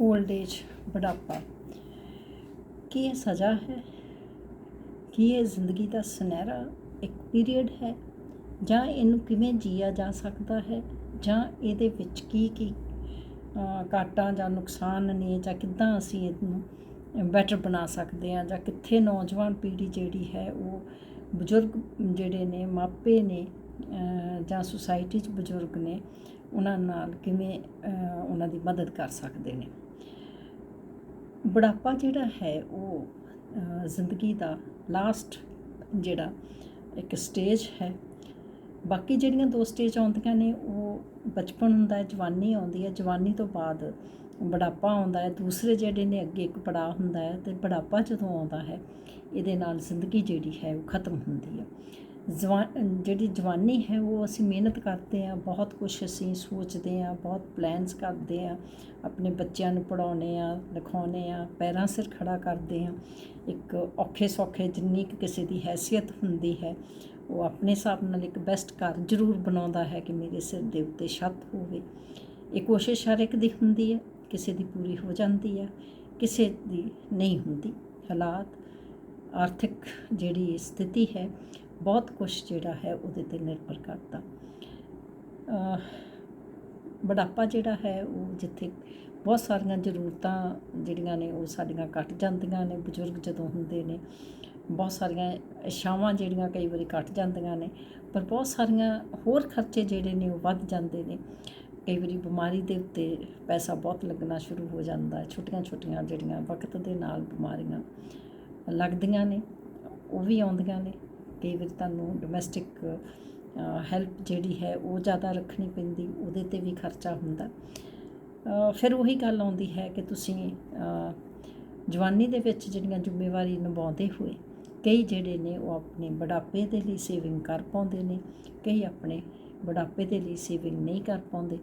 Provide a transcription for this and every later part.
Old age ਬੁਢਾਪਾ। ਕੀ ਇਹ ਸਜ਼ਾ ਹੈ? ਕੀ ਇਹ ਜ਼ਿੰਦਗੀ ਦਾ ਸੁਨਹਿਰਾ ਇੱਕ ਪੀਰੀਅਡ ਹੈ? ਜਾਂ ਇਹਨੂੰ ਕਿਵੇਂ ਜੀਆ ਜਾ ਸਕਦਾ ਹੈ? ਜਾਂ ਇਹਦੇ ਵਿੱਚ ਕੀ ਕੀ ਅ, ਘਾਟਾਂ ਜਾਂ ਨੁਕਸਾਨ ਨੇ ਜਾਂ ਕਿੱਦਾਂ ਅਸੀਂ ਇਹਨੂੰ ਬੈਟਰ ਬਣਾ ਸਕਦੇ ਹਾਂ? ਜਾਂ ਕਿੱਥੇ ਨੌਜਵਾਨ ਪੀੜ੍ਹੀ ਜਿਹੜੀ ਹੈ ਉਹ ਬਜ਼ੁਰਗ ਜਿਹੜੇ ਨੇ ਮਾਪੇ ਨੇ ਜਾਂ ਸੁਸਾਇਟੀ 'ਚ ਬਜ਼ੁਰਗ ਨੇ ਉਹਨਾਂ ਨਾਲ ਕਿਵੇਂ ਉਹਨਾਂ ਦੀ ਮਦਦ ਕਰ ਸਕਦੇ ਨੇ? ਬੁਢਾਪਾ ਜਿਹੜਾ ਹੈ ਉਹ ਜ਼ਿੰਦਗੀ ਦਾ ਲਾਸਟ ਜਿਹੜਾ ਇੱਕ ਸਟੇਜ ਹੈ। ਬਾਕੀ ਜਿਹੜੀਆਂ ਦੋ ਸਟੇਜ ਆਉਂਦੀਆਂ ਨੇ, ਉਹ ਬਚਪਨ ਹੁੰਦਾ ਹੈ, ਜਵਾਨੀ ਆਉਂਦੀ ਹੈ। ਜਵਾਨੀ ਤੋਂ ਬਾਅਦ ਬੁਢਾਪਾ ਆਉਂਦਾ ਹੈ। ਦੂਸਰੇ ਜਿਹੜੇ ਨੇ, ਅੱਗੇ ਇੱਕ ਪੜਾਅ ਹੁੰਦਾ ਹੈ ਤੇ ਬੁਢਾਪਾ ਜਦੋਂ ਆਉਂਦਾ ਹੈ, ਇਹਦੇ ਨਾਲ ਜ਼ਿੰਦਗੀ ਜਿਹੜੀ ਹੈ ਉਹ ਖਤਮ ਹੁੰਦੀ ਹੈ। ਜਵਾ ਜਿਹੜੀ ਜਵਾਨੀ ਹੈ, ਉਹ ਅਸੀਂ ਮਿਹਨਤ ਕਰਦੇ ਹਾਂ, ਬਹੁਤ ਕੁਝ ਅਸੀਂ ਸੋਚਦੇ ਹਾਂ, ਬਹੁਤ ਪਲੈਨਸ ਕਰਦੇ ਹਾਂ, ਆਪਣੇ ਬੱਚਿਆਂ ਨੂੰ ਪੜਾਉਨੇ ਆ ਲਿਖਾਉਨੇ ਆ ਪੈਰਾਂ ਸਿਰ ਖੜਾ ਕਰਦੇ ਹਾਂ। ਇੱਕ ਔਖੇ ਸੌਖੇ ਜਿੰਨੀ ਕੁ ਕਿਸੇ ਦੀ ਹੈਸੀਅਤ ਹੁੰਦੀ ਹੈ, ਉਹ ਆਪਣੇ ਹਿਸਾਬ ਨਾਲ ਇੱਕ ਬੈਸਟ ਘਰ ਜ਼ਰੂਰ ਬਣਾਉਂਦਾ ਹੈ ਕਿ ਮੇਰੇ ਸਿਰ ਦੇ ਉੱਤੇ ਛੱਤ ਹੋਵੇ। ਇਹ ਕੋਸ਼ਿਸ਼ ਹਰ ਇੱਕ ਦੀ ਹੁੰਦੀ ਹੈ, ਕਿਸੇ ਦੀ ਪੂਰੀ ਹੋ ਜਾਂਦੀ ਹੈ, ਕਿਸੇ ਦੀ ਨਹੀਂ ਹੁੰਦੀ। ਹਾਲਾਤ, ਆਰਥਿਕ ਜਿਹੜੀ ਸਥਿਤੀ ਹੈ ਬਹੁਤ ਕੁਝ ਜਿਹੜਾ ਹੈ ਉਹਦੇ ਤੇ ਨਿਰਭਰ ਕਰਦਾ। ਅਹ ਬੁਢਾਪਾ ਜਿਹੜਾ ਹੈ ਉਹ ਜਿੱਥੇ ਬਹੁਤ ਸਾਰੀਆਂ ਜ਼ਰੂਰਤਾਂ ਜਿਹੜੀਆਂ ਨੇ ਉਹ ਸਾਡੀਆਂ ਘਟ ਜਾਂਦੀਆਂ ਨੇ, ਬਜ਼ੁਰਗ ਜਦੋਂ ਹੁੰਦੇ ਨੇ, ਬਹੁਤ ਸਾਰੀਆਂ ਇਛਾਵਾਂ ਜਿਹੜੀਆਂ ਕਈ ਵਾਰੀ ਘਟ ਜਾਂਦੀਆਂ ਨੇ, ਪਰ ਬਹੁਤ ਸਾਰੀਆਂ ਹੋਰ ਖਰਚੇ ਜਿਹੜੇ ਨੇ ਉਹ ਵੱਧ ਜਾਂਦੇ ਨੇ। ਕਈ ਵਾਰੀ ਬਿਮਾਰੀ ਦੇ ਉੱਤੇ ਪੈਸਾ ਬਹੁਤ ਲੱਗਣਾ ਸ਼ੁਰੂ ਹੋ ਜਾਂਦਾ ਛੋਟੀਆਂ ਛੋਟੀਆਂ ਜਿਹੜੀਆਂ ਵਕਤ ਦੇ ਨਾਲ ਬਿਮਾਰੀਆਂ ਲੱਗਦੀਆਂ ਨੇ, ਉਹ ਵੀ ਆਉਂਦੀਆਂ ਨੇ। ਕਈ ਵਾਰੀ ਤੁਹਾਨੂੰ ਡੋਮੈਸਟਿਕ ਹੈਲਪ ਜਿਹੜੀ ਹੈ ਉਹ ਜ਼ਿਆਦਾ ਰੱਖਣੀ ਪੈਂਦੀ, ਉਹਦੇ ਤੇ ਵੀ ਖਰਚਾ ਹੁੰਦਾ। ਫਿਰ ਉਹੀ ਗੱਲ ਆਉਂਦੀ ਹੈ ਕਿ ਤੁਸੀਂ ਜਵਾਨੀ ਦੇ ਵਿੱਚ ਜਿਹੜੀਆਂ ਜ਼ਿੰਮੇਵਾਰੀ ਨਿਭਾਉਂਦੇ ਹੋਏ ਕਈ ਜਿਹੜੇ ਨੇ ਉਹ ਆਪਣੇ ਬੁਢਾਪੇ ਦੇ ਲਈ ਸੇਵਿੰਗ ਕਰ ਪਾਉਂਦੇ ਨੇ, ਕਈ ਆਪਣੇ ਬੁਢਾਪੇ ਦੇ ਲਈ ਸੇਵਿੰਗ ਨਹੀਂ ਕਰ ਪਾਉਂਦੇ।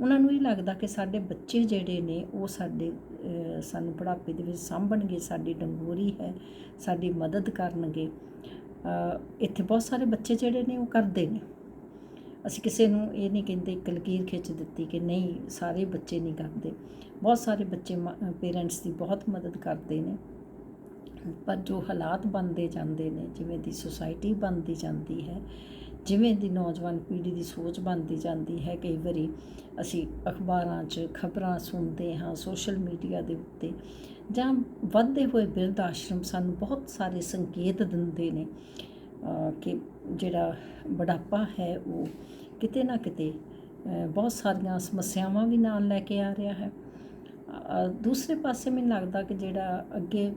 ਉਹਨਾਂ ਨੂੰ ਇਹ ਲੱਗਦਾ ਕਿ ਸਾਡੇ ਬੱਚੇ ਜਿਹੜੇ ਨੇ ਉਹ ਸਾਡੇ ਸਾਨੂੰ ਬੁਢਾਪੇ ਦੇ ਵਿੱਚ ਸਾਂਭਣਗੇ, ਸਾਡੀ ਡੰਗੋਰੀ ਹੈ, ਸਾਡੀ ਮਦਦ ਕਰਨਗੇ। ਇੱਥੇ ਬਹੁਤ ਸਾਰੇ ਬੱਚੇ ਜਿਹੜੇ ਨੇ ਉਹ ਕਰਦੇ ਨੇ। ਅਸੀਂ ਕਿਸੇ ਨੂੰ ਇਹ ਨਹੀਂ ਕਹਿੰਦੇ ਇੱਕ ਲਕੀਰ ਖਿੱਚ ਦਿੱਤੀ ਕਿ ਨਹੀਂ, ਸਾਰੇ ਬੱਚੇ ਨਹੀਂ ਕਰਦੇ। ਬਹੁਤ ਸਾਰੇ ਬੱਚੇ ਪੇਰੈਂਟਸ ਦੀ ਬਹੁਤ ਮਦਦ ਕਰਦੇ ਨੇ। ਪਰ ਜੋ ਹਾਲਾਤ ਬਣਦੇ ਜਾਂਦੇ ਨੇ, ਜਿਵੇਂ ਦੀ ਸੁਸਾਇਟੀ ਬਣਦੀ ਜਾਂਦੀ ਹੈ ਜਿਵੇਂ ਦੀ ਨੌਜਵਾਨ ਪੀੜ੍ਹੀ ਦੀ ਸੋਚ ਬਣਦੀ ਜਾਂਦੀ ਹੈ, ਕਈ ਵਾਰੀ ਅਸੀਂ ਅਖਬਾਰਾਂ 'ਚ ਖਬਰਾਂ ਸੁਣਦੇ ਹਾਂ ਸੋਸ਼ਲ ਮੀਡੀਆ ਦੇ ਉੱਤੇ ਜਾਂ ਵੱਧਦੇ ਹੋਏ ਬਿਰਧ ਆਸ਼ਰਮ ਸਾਨੂੰ ਬਹੁਤ ਸਾਰੇ ਸੰਕੇਤ ਦਿੰਦੇ ਨੇ ਕਿ ਜਿਹੜਾ ਬੁਢਾਪਾ ਹੈ ਉਹ ਕਿਤੇ ਨਾ ਕਿਤੇ ਬਹੁਤ ਸਾਰੀਆਂ ਸਮੱਸਿਆਵਾਂ ਵੀ ਨਾਲ ਲੈ ਕੇ ਆ ਰਿਹਾ ਹੈ। ਦੂਸਰੇ ਪਾਸੇ ਮੈਨੂੰ ਲੱਗਦਾ ਕਿ ਜਿਹੜਾ ਅੱਗੇ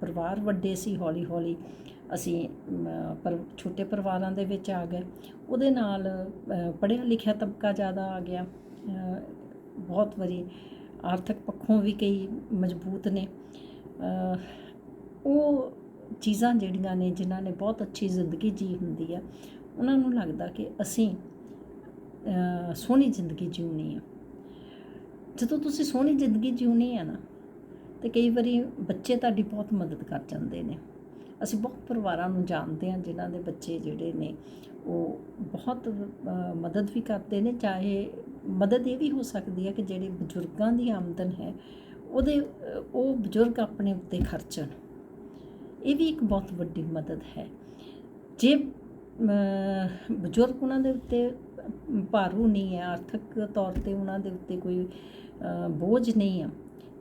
ਪਰਿਵਾਰ ਵੱਡੇ ਸੀ ਹੌਲੀ ਹੌਲੀ ਅਸੀਂ ਪਰ, ਛੋਟੇ ਪਰਿਵਾਰਾਂ ਦੇ ਵਿੱਚ ਆ ਗਏ। ਉਹਦੇ ਨਾਲ ਪੜ੍ਹਿਆ ਲਿਖਿਆ ਤਬਕਾ ਜ਼ਿਆਦਾ ਆ ਗਿਆ। ਬਹੁਤ ਵਾਰੀ ਆਰਥਿਕ ਪੱਖੋਂ ਵੀ ਕਈ ਮਜ਼ਬੂਤ ਨੇ। ਉਹ ਚੀਜ਼ਾਂ ਜਿਹੜੀਆਂ ਨੇ, ਜਿਨ੍ਹਾਂ ਨੇ ਬਹੁਤ ਅੱਛੀ ਜ਼ਿੰਦਗੀ ਜੀ ਹੁੰਦੀ ਆ, ਉਹਨਾਂ ਨੂੰ ਲੱਗਦਾ ਕਿ ਅਸੀਂ ਸੋਹਣੀ ਜ਼ਿੰਦਗੀ ਜਿਉਣੀ ਆ। ਜਦੋਂ ਤੁਸੀਂ ਸੋਹਣੀ ਜ਼ਿੰਦਗੀ ਜਿਉਣੀ ਆ ਨਾ, ਤੇ ਕਈ ਵਾਰੀ ਬੱਚੇ ਤੁਹਾਡੀ ਬਹੁਤ ਮਦਦ ਕਰ ਜਾਂਦੇ ਨੇ। ਅਸੀਂ ਬਹੁਤ ਪਰਿਵਾਰਾਂ ਨੂੰ ਜਾਣਦੇ ਹਾਂ, ਜਿਨ੍ਹਾਂ ਦੇ ਬੱਚੇ ਜਿਹੜੇ ਨੇ, ਉਹ ਬਹੁਤ ਮਦਦ ਵੀ ਕਰਦੇ ਨੇ, ਚਾਹੇ ਮਦਦ ਇਹ ਵੀ ਹੋ ਸਕਦੀ ਹੈ ਕਿ ਜਿਹੜੇ ਬਜ਼ੁਰਗਾਂ ਦੀ ਆਮਦਨ ਹੈ, ਉਹਦੇ ਉਹ ਬਜ਼ੁਰਗ ਆਪਣੇ ਉੱਤੇ ਖਰਚਣ। ਇਹ ਵੀ ਇੱਕ ਬਹੁਤ ਵੱਡੀ ਮਦਦ ਹੈ। ਜੇ ਬਜ਼ੁਰਗ ਉਹਨਾਂ ਦੇ ਉੱਤੇ ਭਾਰੂ ਨਹੀਂ ਹੈ, ਆਰਥਿਕ ਤੌਰ ਤੇ ਉਹਨਾਂ ਦੇ ਉੱਤੇ ਕੋਈ ਬੋਝ ਨਹੀਂ ਆ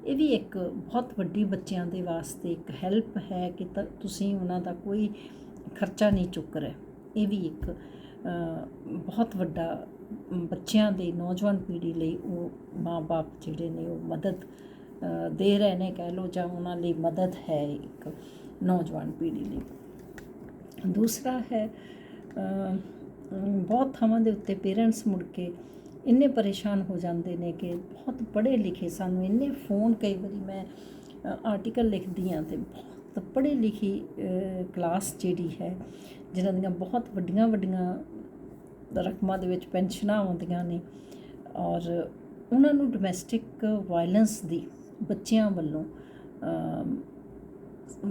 ਇਹ ਵੀ ਇੱਕ ਬਹੁਤ ਵੱਡੀ ਬੱਚਿਆਂ ਦੇ ਵਾਸਤੇ ਇੱਕ ਹੈਲਪ ਹੈ ਕਿ ਤ- ਤੁਸੀਂ ਉਹਨਾਂ ਦਾ ਕੋਈ ਖਰਚਾ ਨਹੀਂ ਚੁੱਕ ਰਹੇ। ਇਹ ਵੀ ਇੱਕ ਬਹੁਤ ਵੱਡਾ ਬੱਚਿਆਂ ਦੇ ਨੌਜਵਾਨ ਪੀੜ੍ਹੀ ਲਈ ਉਹ ਮਾਪੇ ਜਿਹੜੇ ਨੇ ਉਹ ਮਦਦ ਦੇ ਰਹੇ ਨੇ ਕਹਿ ਲਓ ਜਾਂ ਉਹਨਾਂ ਲਈ ਮਦਦ ਹੈ ਇੱਕ ਨੌਜਵਾਨ ਪੀੜ੍ਹੀ ਲਈ। ਦੂਸਰਾ ਹੈ ਬਹੁਤ ਥਾਵਾਂ ਦੇ ਉੱਤੇ ਪੇਰੈਂਟਸ ਮੁੜ ਕੇ ਇੰਨੇ ਪਰੇਸ਼ਾਨ ਹੋ ਜਾਂਦੇ ਨੇ ਕਿ ਬਹੁਤ ਪੜ੍ਹੇ ਲਿਖੇ ਸਾਨੂੰ ਇੰਨੇ ਫੋਨ ਕਈ ਵਾਰੀ ਮੈਂ ਆਰਟੀਕਲ ਲਿਖਦੀ ਹਾਂ ਤੇ ਬਹੁਤ ਪੜ੍ਹੇ ਲਿਖੀ ਕਲਾਸ ਜਿਹੜੀ ਹੈ ਜਿਨ੍ਹਾਂ ਦੀਆਂ ਬਹੁਤ ਵੱਡੀਆਂ ਵੱਡੀਆਂ ਰਕਮਾਂ ਦੇ ਵਿੱਚ ਪੈਨਸ਼ਨਾਂ ਆਉਂਦੀਆਂ ਨੇ ਔਰ ਉਹਨਾਂ ਨੂੰ ਡੋਮੈਸਟਿਕ ਵਾਇਲੈਂਸ ਦੀ ਬੱਚਿਆਂ ਵੱਲੋਂ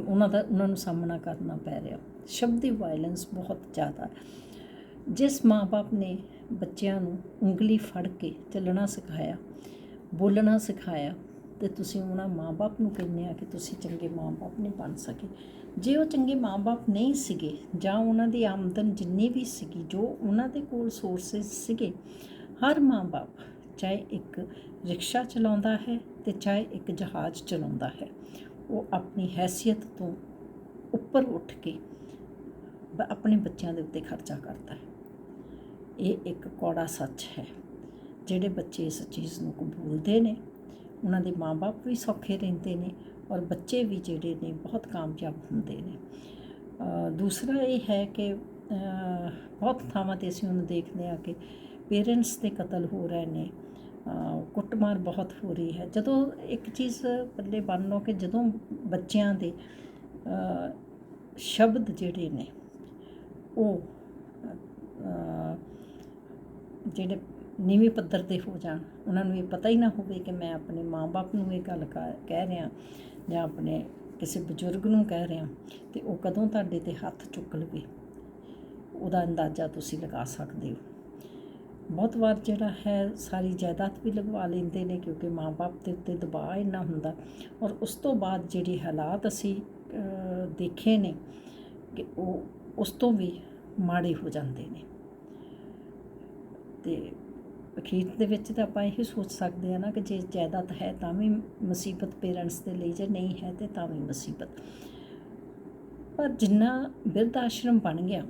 ਉਹਨਾਂ ਦਾ, ਉਹਨਾਂ ਨੂੰ ਸਾਹਮਣਾ ਕਰਨਾ ਪੈ ਰਿਹਾ। ਸ਼ਬਦੀ ਵਾਇਲੈਂਸ ਬਹੁਤ ਜ਼ਿਆਦਾ। ਜਿਸ ਮਾਪੇ ਨੇ ਬੱਚਿਆਂ ਨੂੰ ਉਂਗਲੀ ਫੜ ਕੇ ਚੱਲਣਾ ਸਿਖਾਇਆ, ਬੋਲਣਾ ਸਿਖਾਇਆ ਤੇ ਤੁਸੀਂ ਉਹਨਾਂ ਮਾਪੇ ਨੂੰ ਕਹਿੰਦੇ ਆ ਕਿ ਤੁਸੀਂ ਚੰਗੇ ਮਾਪੇ ਨਹੀਂ ਬਣ ਸਕੇ। ਜੇ ਉਹ ਚੰਗੇ ਮਾਪੇ ਨਹੀਂ ਸੀਗੇ ਜਾਂ ਉਹਨਾਂ ਦੀ ਆਮਦਨ ਜਿੰਨੀ ਵੀ ਸੀਗੀ, ਜੋ ਉਹਨਾਂ ਦੇ ਕੋਲ ਸੋਰਸਸ ਸੀਗੇ, ਹਰ ਮਾਪੇ ਚਾਹੇ ਇੱਕ ਰਿਕਸ਼ਾ ਚਲਾਉਂਦਾ ਹੈ ਤੇ ਚਾਹੇ ਇੱਕ ਜਹਾਜ਼ ਚਲਾਉਂਦਾ ਹੈ, ਉਹ ਆਪਣੀ ਹੈਸੀਅਤ ਤੋਂ ਉੱਪਰ ਉੱਠ ਕੇ ਆਪਣੇ ਬੱਚਿਆਂ ਦੇ ਉੱਤੇ ਖਰਚਾ ਕਰਦਾ ਹੈ। ਇਹ ਇੱਕ ਕੌੜਾ ਸੱਚ ਹੈ। ਜਿਹੜੇ ਬੱਚੇ ਇਸ ਚੀਜ਼ ਨੂੰ ਕਬੂਲਦੇ ਨੇ, ਉਹਨਾਂ ਦੇ ਮਾਪੇ ਵੀ ਸੌਖੇ ਰਹਿੰਦੇ ਨੇ ਔਰ ਬੱਚੇ ਵੀ ਜਿਹੜੇ ਨੇ ਬਹੁਤ ਕਾਮਯਾਬ ਹੁੰਦੇ ਨੇ। ਦੂਸਰਾ ਇਹ ਹੈ ਕਿ ਬਹੁਤ ਥਾਵਾਂ ਤੇ ਅਸੀਂ ਉਹਨੂੰ ਦੇਖਦੇ ਹਾਂ ਕਿ ਪੇਰੈਂਟਸ ਦੇ ਕਤਲ ਹੋ ਰਹੇ ਨੇ ਕੁੱਟਮਾਰ ਬਹੁਤ ਹੋ ਰਹੀ ਹੈ। ਜਦੋਂ ਇੱਕ ਚੀਜ਼ ਪੱਲੇ ਬੰਨ ਲਓ ਕਿ ਜਦੋਂ ਬੱਚਿਆਂ ਦੇ ਸ਼ਬਦ ਜਿਹੜੇ ਨੇ, ਉਹ ਜਿਹੜੇ ਨੀਵੇਂ ਪੱਧਰ ਤੇ ਹੋ ਜਾਣ, ਉਹਨਾਂ ਨੂੰ ਇਹ ਪਤਾ ਹੀ ਨਾ ਹੋਵੇ ਕਿ ਮੈਂ ਆਪਣੇ ਮਾਂ-ਬਾਪ ਨੂੰ ਇਹ ਗੱਲ ਕ- ਕਹਿ ਰਿਹਾ ਜਾਂ ਆਪਣੇ ਕਿਸੇ ਬਜ਼ੁਰਗ ਨੂੰ ਕਹਿ ਰਿਹਾ, ਤੇ ਉਹ ਕਦੋਂ ਤੁਹਾਡੇ ਤੇ ਹੱਥ ਚੁੱਕ ਲਵੇ। ਉਹਦਾ ਅੰਦਾਜ਼ਾ ਤੁਸੀਂ ਲਗਾ ਸਕਦੇ ਹੋ। ਬਹੁਤ ਵਾਰ ਜਿਹੜਾ ਹੈ, ਸਾਰੀ ਜਾਇਦਾਦ ਵੀ ਲਗਵਾ ਲੈਂਦੇ ਨੇ ਕਿਉਂਕਿ ਮਾਂ-ਬਾਪ ਦੇ ਉੱਤੇ ਦਬਾਅ ਇੰਨਾ ਹੁੰਦਾ। ਔਰ ਉਸ ਤੋਂ ਬਾਅਦ ਜਿਹੜੇ ਹਾਲਾਤ ਅਸੀਂ ਦੇਖੇ ਨੇ ਕਿ ਉਹ ਉਸ ਤੋਂ ਵੀ ਮਾੜੇ ਹੋ ਜਾਂਦੇ ਨੇ। ਤੇ ਅਖੀਰ ਦੇ ਵਿੱਚ ਤਾਂ ਆਪਾਂ ਇਹ ਸੋਚ ਸਕਦੇ ਆ ਨਾ ਕਿ ਜੇ ਜਾਇਦਾਦ ਹੈ ਤਾਂ ਵੀ ਮੁਸੀਬਤ ਪੇਰੈਂਟਸ ਦੇ ਲਈ, ਜੇ ਨਹੀਂ ਹੈ ਤੇ ਤਾਂ ਵੀ ਮੁਸੀਬਤ। ਪਰ ਜਿੰਨਾ ਬਿਰਧ ਆਸ਼ਰਮ ਬਣ ਗਿਆ,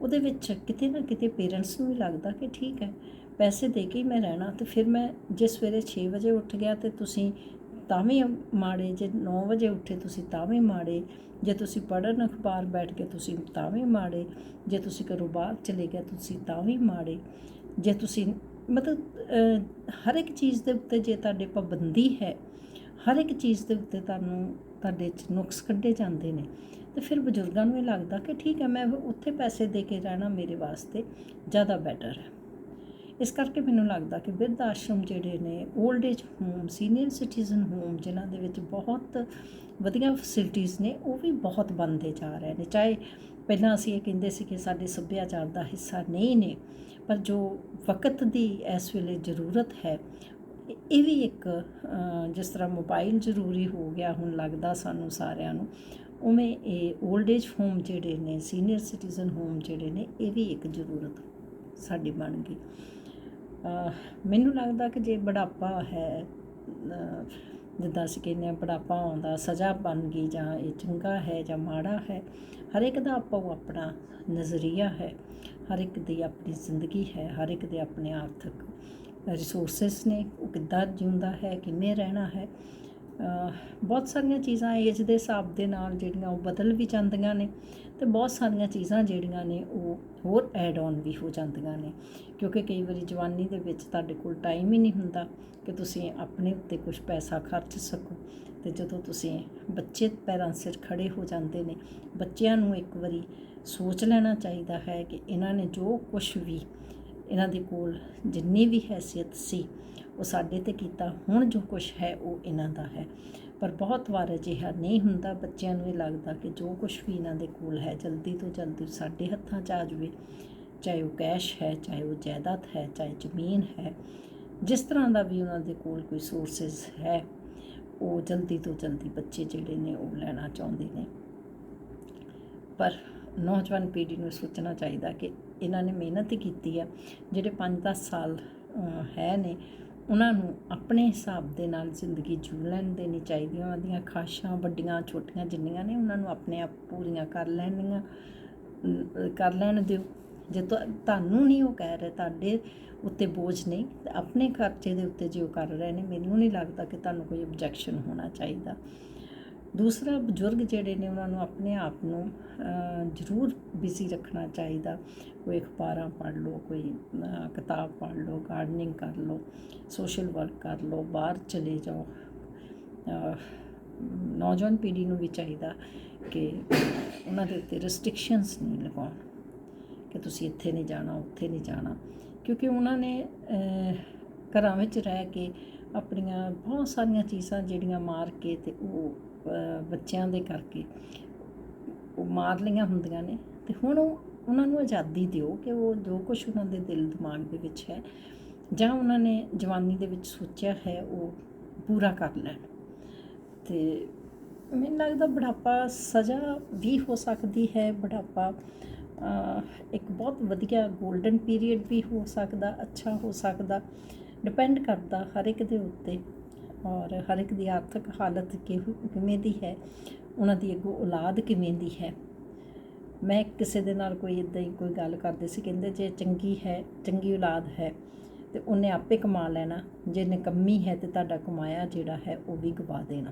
ਉਹਦੇ ਵਿੱਚ ਕਿਤੇ ਨਾ ਕਿਤੇ ਪੇਰੈਂਟਸ ਨੂੰ ਵੀ ਲੱਗਦਾ ਕਿ ਠੀਕ ਹੈ, ਪੈਸੇ ਦੇ ਕੇ ਹੀ ਮੈਂ ਰਹਿਣਾ ਤੇ ਫਿਰ ਮੈਂ ਜੇ ਸਵੇਰੇ 6 ਵਜੇ ਉੱਠ ਗਿਆ ਤੇ ਤੁਸੀਂ ਤਾਂ ਵੀ ਮਾੜੇ, ਜੇ 9 ਵਜੇ ਉੱਠੇ ਤੁਸੀਂ ਤਾਂ ਵੀ ਮਾੜੇ, ਜੇ ਤੁਸੀਂ ਪੜ੍ਹਨ ਅਖਬਾਰ ਬੈਠ ਕੇ ਤੁਸੀਂ ਤਾਂ ਵੀ ਮਾੜੇ, ਜੇ ਤੁਸੀਂ ਘਰੋਂ ਬਾਹਰ ਚਲੇ ਗਏ ਤੁਸੀਂ ਤਾਂ ਵੀ ਮਾੜੇ। ਜੇ ਤੁਸੀਂ, ਮਤਲਬ ਹਰ ਇੱਕ ਚੀਜ਼ ਦੇ ਉੱਤੇ ਜੇ ਤੁਹਾਡੇ ਪਾਬੰਦੀ ਹੈ, ਹਰ ਇੱਕ ਚੀਜ਼ ਦੇ ਉੱਤੇ ਤੁਹਾਨੂੰ ਤੁਹਾਡੇ ਚ ਨੁਕਸ ਕੱਢੇ ਜਾਂਦੇ ਨੇ। ਤੇ ਫਿਰ ਬਜ਼ੁਰਗਾਂ ਨੂੰ ਇਹ ਲੱਗਦਾ ਕਿ ਠੀਕ ਹੈ, ਮੈਂ ਉੱਥੇ ਪੈਸੇ ਦੇ ਕੇ ਰਹਿਣਾ ਮੇਰੇ ਵਾਸਤੇ ਜ਼ਿਆਦਾ ਬੈਟਰ ਹੈ। ਇਸ ਕਰਕੇ ਮੈਨੂੰ ਲੱਗਦਾ ਕਿ ਬਿਰਧ ਆਸ਼ਰਮ ਜਿਹੜੇ ਨੇ old age home senior citizen home ਜਿਨ੍ਹਾਂ ਦੇ ਵਿੱਚ ਬਹੁਤ ਵਧੀਆ ਫੈਸਿਲਿਟੀਆਂ ਨੇ, ਉਹ ਵੀ ਬਹੁਤ ਬਣਦੇ ਜਾ ਰਹੇ ਨੇ। ਚਾਹੇ ਪਹਿਲਾਂ ਅਸੀਂ ਇਹ ਕਹਿੰਦੇ ਸੀ ਕਿ ਸਾਡੇ ਸੱਭਿਆਚਾਰ ਦਾ ਹਿੱਸਾ ਨਹੀਂ ਨੇ, ਪਰ ਜੋ ਵਕਤ ਦੀ ਇਸ ਵੇਲੇ ਜ਼ਰੂਰਤ ਹੈ, ਇਹ- ਵੀ ਇੱਕ ਜਿਸ ਤਰ੍ਹਾਂ ਮੋਬਾਈਲ ਜ਼ਰੂਰੀ ਹੋ ਗਿਆ, ਹੁਣ ਲੱਗਦਾ ਸਾਨੂੰ ਸਾਰਿਆਂ ਨੂੰ, ਉਵੇਂ ਇਹ 올ਡ ਏਜ ਹੋਮ ਜਿਹੜੇ ਨੇ ਸੀਨੀਅਰ ਸਿਟੀਜ਼ਨ ਹੋਮ ਜਿਹੜੇ ਨੇ, ਇਹ ਵੀ ਇੱਕ ਜ਼ਰੂਰਤ ਸਾਡੀ ਬਣ ਗਈ। ਮੈਨੂੰ ਲੱਗਦਾ ਕਿ ਜੇ ਬੁਢਾਪਾ ਹੈ ਜਿੱਦਾਂ ਅਸੀਂ ਕਹਿੰਦੇ ਹਾਂ ਬੁਢਾਪਾ ਆਉਂਦਾ, ਸਜ਼ਾ ਬਣ ਗਈ ਜਾਂ ਇਹ ਚੰਗਾ ਹੈ ਜਾਂ ਮਾੜਾ ਹੈ, ਹਰ ਇੱਕ ਦਾ ਆਪੋ ਆਪਣਾ ਨਜ਼ਰੀਆ ਹੈ, ਹਰ ਇੱਕ ਦੀ ਆਪਣੀ ਜ਼ਿੰਦਗੀ ਹੈ, ਹਰ ਇੱਕ ਦੇ ਆਪਣੇ ਆਰਥਿਕ ਰਿਸੋਰਸਸ ਨੇ, ਉਹ ਕਿੱਦਾਂ ਜਿਉਂਦਾ ਹੈ, ਕਿਵੇਂ ਰਹਿਣਾ ਹੈ ਬਹੁਤ ਸਾਰੀਆਂ ਚੀਜ਼ਾਂ ਏਜ ਦੇ ਹਿਸਾਬ ਦੇ ਨਾਲ ਜਿਹੜੀਆਂ ਉਹ ਬਦਲ ਵੀ ਜਾਂਦੀਆਂ ਨੇ ਤੇ ਬਹੁਤ ਸਾਰੀਆਂ ਚੀਜ਼ਾਂ ਜਿਹੜੀਆਂ ਨੇ ਉਹ ਹੋਰ ਐਡ ਔਨ ਵੀ ਹੋ ਜਾਂਦੀਆਂ ਨੇ। ਕਿਉਂਕਿ ਕਈ ਵਾਰੀ ਜਵਾਨੀ ਦੇ ਵਿੱਚ ਤੁਹਾਡੇ ਕੋਲ ਟਾਈਮ ਹੀ ਨਹੀਂ ਹੁੰਦਾ ਕਿ ਤੁਸੀਂ ਆਪਣੇ ਉੱਤੇ ਕੁਝ ਪੈਸਾ ਖਰਚ ਸਕੋ। ਤੇ ਜਦੋਂ ਤੁਸੀਂ ਬੱਚੇ ਪੈਰਾਂ ਸਿਰ ਖੜੇ ਹੋ ਜਾਂਦੇ ਨੇ, ਬੱਚਿਆਂ ਨੂੰ ਇੱਕ ਵਾਰੀ ਸੋਚ ਲੈਣਾ ਚਾਹੀਦਾ ਹੈ ਕਿ ਇਹਨਾਂ ਨੇ ਜੋ ਕੁਝ ਵੀ ਇਹਨਾਂ ਦੇ ਕੋਲ ਜਿੰਨੀ ਵੀ ਹੈਸੀਅਤ ਸੀ, ਉਹ ਸਾਡੇ ਤੇ ਕੀਤਾ, ਹੁਣ ਜੋ ਕੁਝ ਹੈ ਉਹ ਇਹਨਾਂ ਦਾ ਹੈ। ਪਰ ਬਹੁਤ ਵਾਰ ਅਜਿਹਾ ਨਹੀਂ ਹੁੰਦਾ। ਬੱਚਿਆਂ ਨੂੰ ਇਹ ਲੱਗਦਾ ਕਿ ਜੋ ਕੁਝ ਵੀ ਇਹਨਾਂ ਦੇ ਕੋਲ ਹੈ, ਜਲਦੀ ਤੋਂ ਜਲਦੀ ਸਾਡੇ ਹੱਥਾਂ 'ਚ ਆ ਜਾਵੇ। ਚਾਹੇ ਉਹ ਕੈਸ਼ ਹੈ, ਚਾਹੇ ਉਹ ਜਾਇਦਾਦ ਹੈ, ਚਾਹੇ ਜ਼ਮੀਨ ਹੈ, ਜਿਸ ਤਰ੍ਹਾਂ ਦਾ ਵੀ ਉਹਨਾਂ ਦੇ ਕੋਲ ਕੋਈ ਸੋਰਸਸ ਹੈ, ਉਹ ਜਲਦੀ ਤੋਂ ਜਲਦੀ ਬੱਚੇ ਜਿਹੜੇ ਨੇ ਉਹ ਲੈਣਾ ਚਾਹੁੰਦੇ ਨੇ। ਪਰ ਨੌਜਵਾਨ ਪੀੜ੍ਹੀ ਨੂੰ ਸੋਚਣਾ ਚਾਹੀਦਾ ਕਿ ਇਹਨਾਂ ਨੇ ਮਿਹਨਤ ਕੀਤੀ ਆ ਜਿਹੜੇ 5-10 ਸਾਲ ਹੈ ਨੇ ਉਹਨਾਂ ਨੂੰ ਆਪਣੇ ਹਿਸਾਬ ਦੇ ਨਾਲ ਜ਼ਿੰਦਗੀ ਜੂ ਲੈਣ ਦੇਣੀ ਚਾਹੀਦੀ ਹੈ ਉਹਨਾਂ ਦੀਆਂ ਖਾਸ਼ਾਂ ਵੱਡੀਆਂ, ਛੋਟੀਆਂ ਜਿੰਨੀਆਂ ਨੇ, ਉਹਨਾਂ ਨੂੰ ਆਪਣੇ ਆਪ ਪੂਰੀਆਂ ਕਰ ਲੈਣੀਆਂ ਕਰ ਲੈਣ ਦਿਓ। ਜੇ ਤੁਹਾਨੂੰ ਨਹੀਂ ਉਹ ਕਹਿ ਰਹੇ, ਤੁਹਾਡੇ ਉੱਤੇ ਬੋਝ ਨਹੀਂ, ਤੇ ਆਪਣੇ ਖਰਚੇ ਦੇ ਉੱਤੇ ਜੇ ਉਹ ਕਰ ਰਹੇ ਨੇ, ਮੈਨੂੰ ਨਹੀਂ ਲੱਗਦਾ ਕਿ ਤੁਹਾਨੂੰ ਕੋਈ objection ਹੋਣਾ ਚਾਹੀਦਾ। ਦੂਸਰਾ ਬਜ਼ੁਰਗ ਜਿਹੜੇ ਨੇ, ਉਹਨਾਂ ਨੂੰ ਆਪਣੇ ਆਪ ਨੂੰ ਜ਼ਰੂਰ ਬਿਜ਼ੀ ਰੱਖਣਾ ਚਾਹੀਦਾ। ਕੋਈ ਅਖਬਾਰਾਂ ਪੜ੍ਹ ਲਓ, ਕੋਈ ਕਿਤਾਬ ਪੜ੍ਹ ਲਓ ਗਾਰਡਨਿੰਗ ਕਰ ਲਓ ਸੋਸ਼ਲ ਵਰਕ ਕਰ ਲਓ, ਬਾਹਰ ਚਲੇ ਜਾਓ। ਨੌਜਵਾਨ ਪੀੜ੍ਹੀ ਨੂੰ ਵੀ ਚਾਹੀਦਾ ਕਿ ਉਹਨਾਂ ਦੇ ਉੱਤੇ ਰੈਸਟ੍ਰਿਕਸ਼ਨਸ ਨਹੀਂ ਲਗਾਉਣ ਕਿ ਤੁਸੀਂ ਇੱਥੇ ਨਹੀਂ ਜਾਣਾ, ਉੱਥੇ ਨਹੀਂ ਜਾਣਾ। ਕਿਉਂਕਿ ਉਹਨਾਂ ਨੇ ਘਰਾਂ ਵਿੱਚ ਰਹਿ ਕੇ ਆਪਣੀਆਂ ਬਹੁਤ ਸਾਰੀਆਂ ਚੀਜ਼ਾਂ ਜਿਹੜੀਆਂ ਮਾਰ ਕੇ ਤੇ ਉਹ ਬੱਚਿਆਂ ਦੇ ਕਰਕੇ ਉਹ ਮਾਰ ਲਈਆਂ ਹੁੰਦੀਆਂ ਨੇ ਤੇ ਹੁਣ ਉਹ ਉਹਨਾਂ ਨੂੰ ਆਜ਼ਾਦੀ ਦਿਓ ਕਿ ਉਹ ਜੋ ਕੁਝ ਉਹਨਾਂ ਦੇ ਦਿਲ ਦਿਮਾਗ ਦੇ ਵਿੱਚ ਹੈ ਜਾਂ ਉਹਨਾਂ ਨੇ ਜਵਾਨੀ ਦੇ ਵਿੱਚ ਸੋਚਿਆ ਹੈ ਉਹ ਪੂਰਾ ਕਰ ਲੈਣ। ਤੇ ਮੈਨੂੰ ਲੱਗਦਾ ਬੁਢਾਪਾ ਸਜ਼ਾ ਵੀ ਹੋ ਸਕਦੀ ਹੈ, ਬੁਢਾਪਾ ਇੱਕ ਬਹੁਤ ਵਧੀਆ 골ਡਨ ਪੀਰੀਅਡ ਵੀ ਹੋ ਸਕਦਾ, ਅੱਛਾ ਹੋ ਸਕਦਾ ਡਿਪੈਂਡ ਕਰਦਾ ਹਰ ਇੱਕ ਦੇ ਉੱਤੇ। ਔਰ ਹਰ ਇੱਕ ਦੀ ਆਰਥਿਕ ਹਾਲਤ ਕਿਹੋ ਕਿਵੇਂ ਦੀ ਹੈ, ਉਹਨਾਂ ਦੀ ਅੱਗੋਂ ਔਲਾਦ ਕਿਵੇਂ ਦੀ ਹੈ। ਮੈਂ ਕਿਸੇ ਦੇ ਨਾਲ ਕੋਈ ਇਦਾਂ ਹੀ ਕੋਈ ਗੱਲ ਕਰਦੇ ਸੀ, ਕਹਿੰਦੇ ਜੇ ਚੰਗੀ ਹੈ, ਚੰਗੀ ਔਲਾਦ ਹੈ, ਤੇ ਉਹਨੇ ਆਪੇ ਕਮਾ ਲੈਣਾ, ਜੇ ਨਿਕੰਮੀ ਹੈ ਤੇ ਤੁਹਾਡਾ ਕਮਾਇਆ ਜਿਹੜਾ ਹੈ ਉਹ ਵੀ ਗਵਾ ਦੇਣਾ।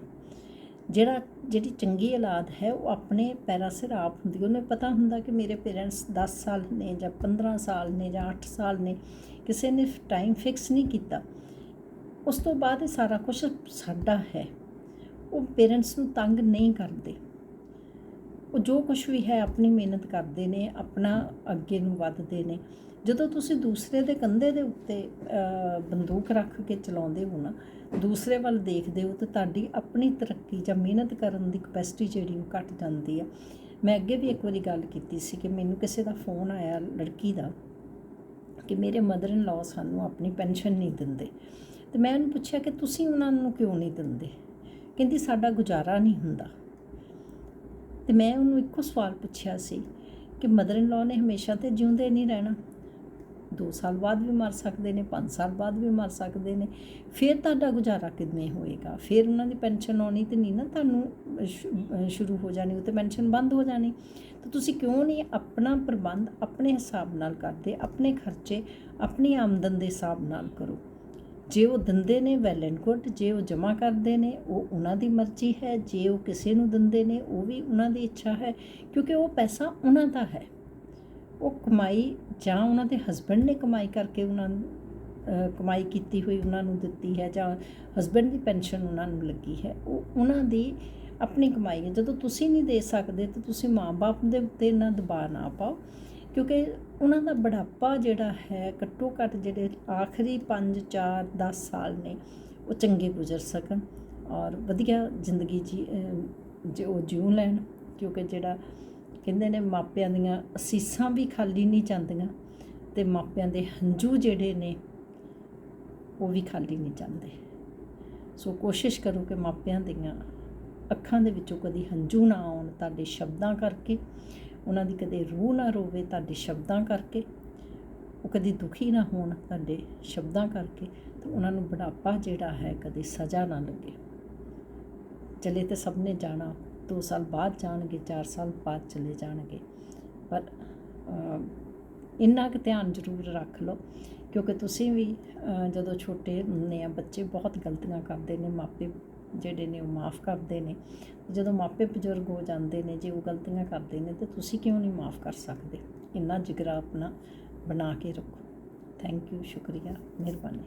ਜਿਹੜਾ, ਜਿਹੜੀ ਚੰਗੀ ਔਲਾਦ ਹੈ, ਉਹ ਆਪਣੇ ਪੈਰਾਂ ਸਿਰ ਆਪ ਹੁੰਦੀ ਉਹਨੂੰ ਪਤਾ ਹੁੰਦਾ ਕਿ ਮੇਰੇ ਪੇਰੈਂਟਸ 10 ਸਾਲ ਨੇ ਜਾਂ 15 ਸਾਲ ਨੇ ਜਾਂ 8 ਸਾਲ ਨੇ, ਕਿਸੇ ਨੇ ਟਾਈਮ ਫਿਕਸ ਨਹੀਂ ਕੀਤਾ। ਉਸ ਤੋਂ ਬਾਅਦ ਇਹ ਸਾਰਾ ਕੁਝ ਸਾਡਾ ਹੈ। ਉਹ ਪੇਰੈਂਟਸ ਨੂੰ ਤੰਗ ਨਹੀਂ ਕਰਦੇ। ਉਹ ਜੋ ਕੁਝ ਵੀ ਹੈ, ਆਪਣੀ ਮਿਹਨਤ ਕਰਦੇ ਨੇ, ਆਪਣਾ ਅੱਗੇ ਨੂੰ ਵੱਧਦੇ ਨੇ। ਜਦੋਂ ਤੁਸੀਂ ਦੂਸਰੇ ਦੇ ਕੰਧੇ ਦੇ ਉੱਤੇ ਬੰਦੂਕ ਰੱਖ ਕੇ ਚਲਾਉਂਦੇ ਹੋ ਨਾ, ਦੂਸਰੇ ਵੱਲ ਦੇਖਦੇ ਹੋ ਤਾਂ ਤੁਹਾਡੀ ਆਪਣੀ ਤਰੱਕੀ ਜਾਂ ਮਿਹਨਤ ਕਰਨ ਦੀ ਕਪੈਸਿਟੀ ਜਿਹੜੀ ਉਹ ਘਟ ਜਾਂਦੀ ਆ ਮੈਂ ਅੱਗੇ ਵੀ ਇੱਕ ਵਾਰੀ ਗੱਲ ਕੀਤੀ ਸੀ ਕਿ ਮੈਨੂੰ ਕਿਸੇ ਦਾ ਫੋਨ ਆਇਆ, ਲੜਕੀ ਦਾ, ਕਿ ਮੇਰੇ ਮਦਰ ਇਨ ਲਾਅ ਸਾਨੂੰ ਆਪਣੀ ਪੈਨਸ਼ਨ ਨਹੀਂ ਦਿੰਦੇ। ਤੇ ਮੈਂ ਉਹਨੂੰ ਪੁੱਛਿਆ ਕਿ ਤੁਸੀਂ ਉਹਨਾਂ ਨੂੰ ਕਿਉਂ ਨਹੀਂ ਦਿੰਦੇ? ਕਹਿੰਦੀ, ਸਾਡਾ ਗੁਜ਼ਾਰਾ ਨਹੀਂ ਹੁੰਦਾ। ਤੇ ਮੈਂ ਉਹਨੂੰ ਇੱਕੋ ਸਵਾਲ ਪੁੱਛਿਆ ਸੀ ਕਿ ਮਦਰ ਇਨ ਲਾਅ ਨੇ ਹਮੇਸ਼ਾ ਤੇ ਜਿਉਂਦੇ ਨਹੀਂ ਰਹਿਣਾ। 2 ਸਾਲ ਬਾਅਦ ਵੀ ਮਰ ਸਕਦੇ ਨੇ 5 ਸਾਲ ਬਾਅਦ ਵੀ ਮਰ ਸਕਦੇ ਨੇ। ਫਿਰ ਤੁਹਾਡਾ ਗੁਜ਼ਾਰਾ ਕਿਵੇਂ ਹੋਏਗਾ? ਫਿਰ ਉਹਨਾਂ ਦੀ ਪੈਨਸ਼ਨ ਆਉਣੀ ਤੇ ਨਹੀਂ ਨਾ ਤੁਹਾਨੂੰ ਸ਼ੁਰੂ ਹੋ ਜਾਣੀ, ਉਹ ਤੇ ਪੈਨਸ਼ਨ ਬੰਦ ਹੋ ਜਾਣੀ। ਤਾਂ ਤੁਸੀਂ ਕਿਉਂ ਨਹੀਂ ਆਪਣਾ ਪ੍ਰਬੰਧ ਆਪਣੇ ਹਿਸਾਬ ਨਾਲ ਕਰਦੇ? ਆਪਣੇ ਖਰਚੇ, ਆਪਣੀ ਆਮਦਨ ਦੇ ਹਿਸਾਬ ਨਾਲ ਕਰੋ। ਜੇ ਉਹ ਦਿੰਦੇ ਨੇ ਵੈਲ ਐਂਡ ਗੁੱਡ ਜੇ ਉਹ ਜਮ੍ਹਾਂ ਕਰਦੇ ਨੇ, ਉਹ ਉਹਨਾਂ ਦੀ ਮਰਜ਼ੀ ਹੈ। ਜੇ ਉਹ ਕਿਸੇ ਨੂੰ ਦਿੰਦੇ ਨੇ, ਉਹ ਵੀ ਉਹਨਾਂ ਦੀ ਇੱਛਾ ਹੈ, ਕਿਉਂਕਿ ਉਹ ਪੈਸਾ ਉਹਨਾਂ ਦਾ ਹੈ। ਉਹ ਕਮਾਈ ਜਾਂ ਉਹਨਾਂ ਦੇ ਹਸਬੰਡ ਨੇ ਕਮਾਈ ਕਰਕੇ ਉਹਨਾਂ ਨੂੰ ਕਮਾਈ ਕੀਤੀ ਹੋਈ ਉਹਨਾਂ ਨੂੰ ਦਿੱਤੀ ਹੈ ਜਾਂ ਹਸਬੰਡ ਦੀ ਪੈਨਸ਼ਨ ਉਹਨਾਂ ਨੂੰ ਲੱਗੀ ਹੈ, ਉਹ ਉਹਨਾਂ ਦੀ ਆਪਣੀ ਕਮਾਈ ਹੈ। ਜਦੋਂ ਤੁਸੀਂ ਨਹੀਂ ਦੇ ਸਕਦੇ ਤਾਂ ਤੁਸੀਂ ਮਾਪੇ ਦੇ ਉੱਤੇ ਇੰਨਾ ਦਬਾਅ ਨਾ ਪਾਓ। ਕਿਉਂਕਿ ਉਹਨਾਂ ਦਾ ਬੁਢਾਪਾ ਜਿਹੜਾ ਹੈ ਘੱਟੋ ਘੱਟ ਜਿਹੜੇ ਆਖਰੀ 5 4 10 ਸਾਲ ਨੇ ਉਹ ਚੰਗੇ ਗੁਜ਼ਰ ਸਕਣ ਔਰ ਵਧੀਆ ਜ਼ਿੰਦਗੀ ਜੀ ਅਹ, ਜੋ ਜਿਉ ਲੈਣ। ਕਿਉਂਕਿ ਜਿਹੜਾ ਕਹਿੰਦੇ ਨੇ ਮਾਪਿਆਂ ਦੀਆਂ ਅਸੀਸਾਂ ਵੀ ਖਾਲੀ ਨਹੀਂ ਜਾਂਦੀਆਂ ਤੇ ਮਾਪਿਆਂ ਦੇ ਹੰਝੂ ਜਿਹੜੇ ਨੇ ਉਹ ਵੀ ਖਾਲੀ ਨਹੀਂ ਜਾਂਦੇ। ਸੋ ਕੋਸ਼ਿਸ਼ ਕਰੋ ਕਿ ਮਾਪਿਆਂ ਦੀਆਂ ਅੱਖਾਂ ਦੇ ਵਿੱਚੋਂ ਕਦੀ ਹੰਝੂ ਨਾ ਆਉਣ ਤੁਹਾਡੇ ਸ਼ਬਦਾਂ ਕਰਕੇ ਉਹਨਾਂ ਦੀ ਕਦੇ ਰੂਹ ਨਾ ਰੋਵੇ ਤੁਹਾਡੇ ਸ਼ਬਦਾਂ ਕਰਕੇ, ਉਹ ਕਦੀ ਦੁਖੀ ਨਾ ਹੋਣ ਤੁਹਾਡੇ ਸ਼ਬਦਾਂ ਕਰਕੇ, ਤੇ ਉਹਨਾਂ ਨੂੰ ਬੁਢਾਪਾ ਜਿਹੜਾ ਹੈ ਕਦੇ ਸਜ਼ਾ ਨਾ ਲੱਗੇ। ਚਲੇ ਤੇ ਸਭ ਨੇ ਜਾਣਾ 2 ਸਾਲ ਬਾਅਦ ਜਾਣਗੇ 4 ਸਾਲ ਬਾਅਦ ਚਲੇ ਜਾਣਗੇ। ਪਰ ਇੰਨਾ ਕੁ ਧਿਆਨ ਜ਼ਰੂਰ ਰੱਖ ਲਓ, ਕਿਉਂਕਿ ਤੁਸੀਂ ਵੀ ਜਦੋਂ ਛੋਟੇ ਹੁੰਦੇ ਆ, ਬੱਚੇ ਬਹੁਤ ਗਲਤੀਆਂ ਕਰਦੇ ਨੇ, ਮਾਪੇ ਜਿਹੜੇ ਨੇ ਉਹ ਮਾਫ ਕਰਦੇ ਨੇ। ਜਦੋਂ ਮਾਪੇ ਬਜ਼ੁਰਗ ਹੋ ਜਾਂਦੇ ਨੇ, ਜੇ ਉਹ ਗਲਤੀਆਂ ਕਰਦੇ ਨੇ, ਤੇ ਤੁਸੀਂ ਕਿਉਂ ਨਹੀਂ ਮਾਫ ਕਰ ਸਕਦੇ? ਇੰਨਾ ਜਿਗਰਾ ਆਪਣਾ ਬਣਾ ਕੇ ਰੱਖੋ। ਥੈਂਕ ਯੂ ਸ਼ੁਕਰੀਆ, ਮਿਹਰਬਾਨੀ।